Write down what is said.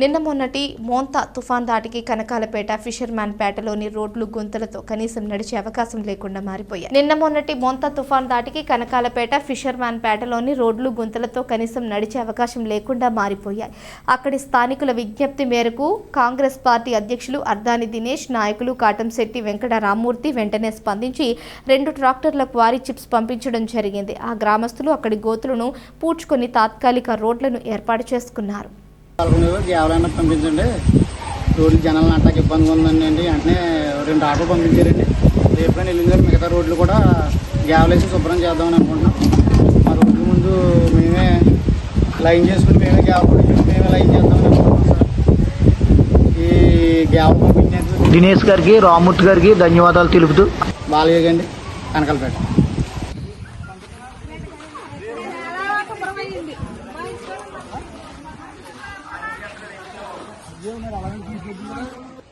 నిన్న మొన్నటి మోంతా తుఫాన్ దాటికి కనకాలపేట ఫిషర్మ్యాన్ పేటలోని రోడ్లు గుంతలతో కనీసం నడిచే అవకాశం లేకుండా మారిపోయాయి. నిన్న మొన్నటి మోంతా తుఫాన్ దాటికి కనకాలపేట ఫిషర్మ్యాన్ పేటలోని రోడ్లు గుంతలతో కనీసం నడిచే అవకాశం లేకుండా మారిపోయాయి. అక్కడి స్థానికుల విజ్ఞప్తి మేరకు కాంగ్రెస్ పార్టీ అధ్యక్షులు అర్దాని దినేష్ నాయకులు కాటంశెట్టి వెంకట రామ్మూర్తి వెంటనే స్పందించి రెండు ట్రాక్టర్ల క్వారీ చిప్స్ పంపించడం జరిగింది. ఆ గ్రామస్తులు అక్కడి గోతులను పూడ్చుకొని తాత్కాలిక రోడ్లను ఏర్పాటు చేసుకున్నారు. పాల్గొనేవి కేవలం పంపించండి. రోడ్లు జనాలు నట్టకి ఇబ్బందిగా ఉందండి అండి. వెంటనే రెండు ఆటోలు పంపించారండి. రేపు ఎల్లుండి మిగతా రోడ్లు కూడా గ్యావలేసి శుభ్రం చేద్దామని అనుకుంటున్నాం. మా రోడ్ల ముందు మేమే లైన్ చేసుకుని మేమే గ్యావ మేమే లైన్ చేద్దామని అనుకుంటున్నాం సార్. ఈ గ్యావ పంపించినందుకు దినేష్ గారికి రామూర్తి గారికి ధన్యవాదాలు తెలుపుతూ బాలయ్య అండి కనకాలపేట 不用那个了你自己吃